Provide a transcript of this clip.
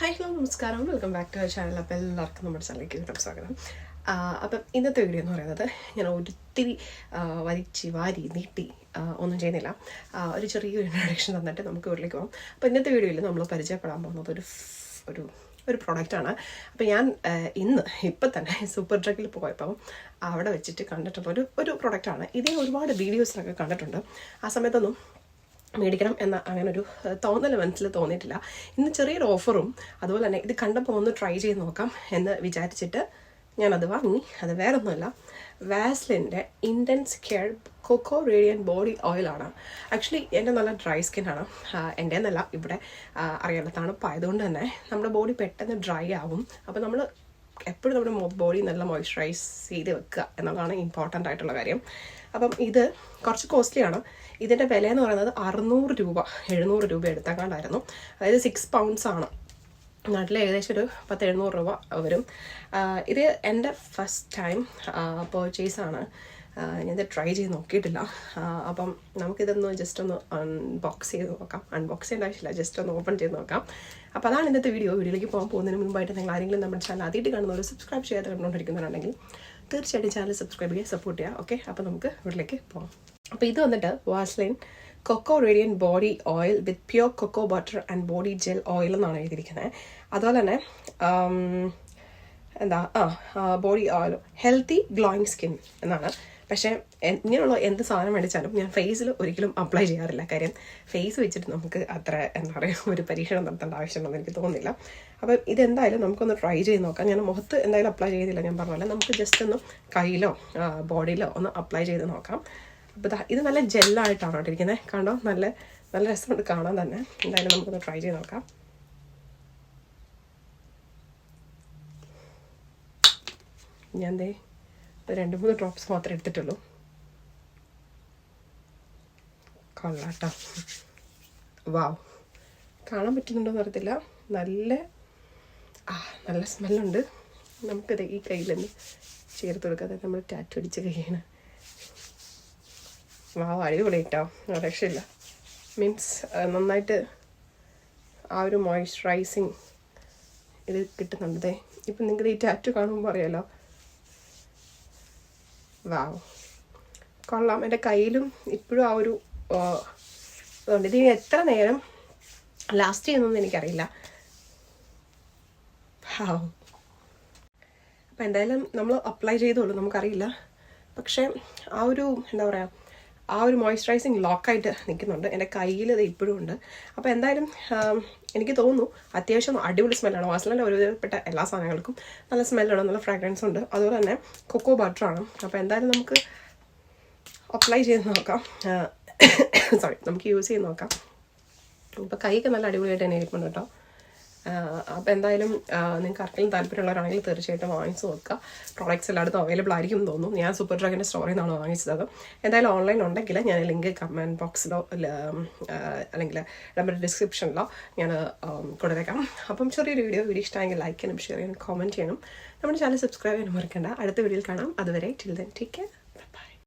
Hi hello നമസ്കാരം. Welcome back to our channel അപ്പോൾ എല്ലാവർക്കും നമ്മുടെ ചാനലിലേക്ക് വീണ്ടും സ്വാഗതം. അപ്പം ഇന്നത്തെ വീഡിയോ എന്ന് പറയുന്നത് ഞാൻ ഒത്തിരി വരിച്ച് വാരി നീട്ടി ഒന്നും ചെയ്യുന്നില്ല. ഒരു ചെറിയൊരു ഇൻട്രൊഡക്ഷൻ തന്നിട്ട് നമുക്ക് വീട്ടിലേക്ക് പോകാം അപ്പോൾ ഇന്നത്തെ വീഡിയോയിൽ നമ്മൾ പരിചയപ്പെടാൻ പോകുന്നത് ഒരു ഒരു ഒരു പ്രോഡക്റ്റാണ് അപ്പോൾ ഞാൻ ഇന്ന് ഇപ്പം തന്നെ സൂപ്പർ ഡ്രഗിൽ പോയപ്പോൾ അവിടെ വെച്ചിട്ട് കണ്ടിട്ടുള്ള ഒരു ഒരു പ്രോഡക്റ്റാണ് ഇതേ ഒരുപാട് വീഡിയോസിലൊക്കെ കണ്ടിട്ടുണ്ട്. ആ സമയത്തൊന്നും മേടിക്കണം എന്ന അങ്ങനെ ഒരു തോന്നൽ മനസ്സിൽ തോന്നിയിട്ടില്ല. ഇന്ന് ചെറിയൊരു ഓഫറും അതുപോലെ തന്നെ ഇത് കണ്ടപ്പോൾ ഒന്ന് ട്രൈ ചെയ്ത് നോക്കാം എന്ന് വിചാരിച്ചിട്ട് ഞാനത് വാങ്ങി അത് വേറെ ഒന്നുമല്ല വാസ്ലിന്റെ intense care cocoa radiant body ഓയിലാണ് ആക്ച്വലി എന്റെ നല്ല ഡ്രൈ സ്കിന്നാണ് എന്റെ എന്നല്ല ഇവിടെ അറിയാവുന്ന തണുപ്പായതുകൊണ്ട് തന്നെ നമ്മുടെ ബോഡി പെട്ടെന്ന് ഡ്രൈ ആവും. അപ്പോൾ നമ്മൾ എപ്പോഴും നമ്മുടെ ബോഡി നല്ല മോയ്സ്ചറൈസ് ചെയ്ത് വെക്കുക എന്നുള്ളതാണ് ഇമ്പോർട്ടന്റ് ആയിട്ടുള്ള കാര്യം. അപ്പം ഇത് കുറച്ച് കോസ്റ്റ്ലിയാണ് ഇതിന്റെ വില എന്ന് പറയുന്നത് അറുന്നൂറ് രൂപ എഴുന്നൂറ് രൂപ എടുത്തേക്കാണ്ടായിരുന്നു. അതായത് സിക്സ് പൗണ്ട്സ് ആണ്. നാട്ടിൽ ഏകദേശം ഒരു പത്ത് എഴുന്നൂറ് രൂപ വരും. ഇത് എന്റെ ഫസ്റ്റ് ടൈം പേർച്ചേസാണ് ഞാനിത് ട്രൈ ചെയ്ത് നോക്കിയിട്ടില്ല. അപ്പം നമുക്കിതൊന്ന് ജസ്റ്റ് ഒന്ന് അൺബോക്സ് ചെയ്ത് നോക്കാം. അൺബോക്സ് ചെയ്യേണ്ട ആവശ്യമില്ല. ജസ്റ്റ് ഒന്ന് ഓപ്പൺ ചെയ്ത് നോക്കാം. അപ്പോൾ അതാണ് ഇന്നത്തെ വീഡിയോ വീഡിയോയിലേക്ക് പോകാൻ പോകുന്നതിന് മുമ്പായിട്ട് നിങ്ങൾ ആരെങ്കിലും നമ്മുടെ ചാനൽ ആദ്യമായിട്ട് കാണുന്നവർ സബ്സ്ക്രൈബ് ചെയ്യാതെ കണ്ടുകൊണ്ടിരിക്കുന്നവരുണ്ടെങ്കിൽ തീർച്ചയായിട്ടും ചാനൽ സബ്സ്ക്രൈബ് ചെയ്യുക സപ്പോർട്ട് ചെയ്യുക. ഓക്കെ അപ്പോൾ നമുക്ക് വീട്ടിലേക്ക് പോകാം. അപ്പോൾ ഇത് വന്നിട്ട് Vaseline cocoa radiant body oil with pure cocoa butter and body gel oil എന്നാണ് എഴുതിയിരിക്കുന്നത്. അതുപോലെ തന്നെ എന്താ ആ body oil healthy glowing skin എന്നാണ്. പക്ഷേ ഇങ്ങനെയുള്ള എന്ത് സാധനം മേടിച്ചാലും ഞാൻ ഫേസിൽ ഒരിക്കലും അപ്ലൈ ചെയ്യാറില്ല. കാര്യം ഫേസ് വെച്ചിട്ട് നമുക്ക് അത്ര എന്താ പറയുക ഒരു പരീക്ഷണം നടത്തേണ്ട ആവശ്യമുണ്ടെന്ന് എനിക്ക് തോന്നുന്നില്ല. അപ്പം ഇതെന്തായാലും നമുക്കൊന്ന് ട്രൈ ചെയ്ത് നോക്കാം. ഞാൻ മുഖത്ത് എന്തായാലും അപ്ലൈ ചെയ്തില്ല ഞാൻ പറഞ്ഞ പോലെ. നമുക്ക് ജസ്റ്റ് ഒന്ന് കയ്യിലോ ബോഡിയിലോ ഒന്ന് അപ്ലൈ ചെയ്ത് നോക്കാം. അപ്പോൾ ദാ ഇത് നല്ല ജെല്ലായിട്ടാണ് കേട്ടിരിക്കുന്നത് കണ്ടോ? നല്ല നല്ല രസമുണ്ട് കാണാൻ തന്നെ. എന്തായാലും നമുക്കൊന്ന് ട്രൈ ചെയ്ത് നോക്കാം. ഞാൻ ദേ രണ്ട് മൂന്ന് ഡ്രോപ്സ് മാത്രമേ എടുത്തിട്ടുള്ളൂ. കൊള്ളാട്ടോ. വാവ് കാണാൻ പറ്റുന്നുണ്ടോ അറിയത്തില്ല നല്ല ആ നല്ല സ്മെല്ലുണ്ട്. നമുക്കത് ഈ കയ്യിൽ നിന്ന് ചേർത്ത് കൊടുക്കാതെ നമ്മൾ ടാറ്റു അടിച്ച കൈയാണ് വാവ് അടിപൊളി കേട്ടോ രക്ഷയില്ല. മീൻസ് നന്നായിട്ട് ആ ഒരു മോയ്സ്ചറൈസിങ് ഇത് കിട്ടുന്നുണ്ടേ ഇപ്പം നിങ്ങൾക്ക് ഈ ടാറ്റു കാണുമ്പോൾ അറിയാലോ. വാവ്. കൊള്ളാം. എന്റെ കയ്യിലും ഇപ്പോഴും ആ ഒരു ഇതുണ്ട്. ഇത് എത്ര നേരം ലാസ്റ്റ് ചെയ്യുന്നൊന്നും എനിക്കറിയില്ല. ഹാവ് അപ്പോൾ എന്തായാലും നമ്മൾ അപ്ലൈ ചെയ്തോളൂ നമുക്കറിയില്ല. പക്ഷേ ആ ഒരു എന്താ പറയുക ആ ഒരു മോയ്സ്ചറൈസിങ് ലോക്കായിട്ട് നിൽക്കുന്നുണ്ട്. എന്റെ കയ്യിൽ ഇത് ഇപ്പോഴും ഉണ്ട്. അപ്പോൾ എന്തായാലും എനിക്ക് തോന്നുന്നു അത്യാവശ്യം അടിപൊളി സ്മെല്ലാണ് വാസലിന്റെ ഒരുവിധപ്പെട്ട എല്ലാ സാധനങ്ങൾക്കും നല്ല സ്മെല്ലാണ് നല്ല ഫ്രാഗ്രൻസ് ഉണ്ട്. അതുപോലെ തന്നെ കൊക്കോ ബട്ടറാണ് അപ്പോൾ എന്തായാലും നമുക്ക് അപ്ലൈ ചെയ്ത് നോക്കാം. സോറി നമുക്ക് യൂസ് ചെയ്ത് നോക്കാം. ഇപ്പോൾ കൈയൊക്കെ നല്ല അടിപൊളിയായിട്ട് തന്നെ ഇരിക്കുന്നുണ്ട് കേട്ടോ. അപ്പോൾ എന്തായാലും നിങ്ങൾക്ക് ആർക്കെങ്കിലും താല്പര്യമുള്ളവരാണെങ്കിൽ തീർച്ചയായിട്ടും വാങ്ങിച്ചു നോക്കുക പ്രോഡക്റ്റ്സ് എല്ലായിടത്തും അവൈലബിൾ ആയിരിക്കും എന്ന് തോന്നുന്നു. ഞാൻ സൂപ്പർ ഡ്രാഗിന്റെ സ്റ്റോറിൽ നിന്നാണ് വാങ്ങിച്ചത്. എന്തായാലും ഓൺലൈൻ ഉണ്ടെങ്കിൽ ഞാൻ ലിങ്ക് കമന്റ് ബോക്സിലോ അല്ലെങ്കിൽ നമ്മുടെ ഡിസ്ക്രിപ്ഷനിലോ ഞാൻ കൊടുത്തേക്കാം. അപ്പം ചെറിയൊരു വീഡിയോ വീഡിയോ ഇഷ്ടമായെങ്കിൽ ലൈക്ക് ചെയ്യണം ഷെയർ ചെയ്യണം കോമന്റ് ചെയ്യണം. നമ്മുടെ ചാനൽ സബ്സ്ക്രൈബ് ചെയ്യാൻ മറക്കണ്ട. അടുത്ത വീഡിയോയിൽ കാണാം. അതുവരെ ടിൽ ദെൻ ടേക്ക് കെയർ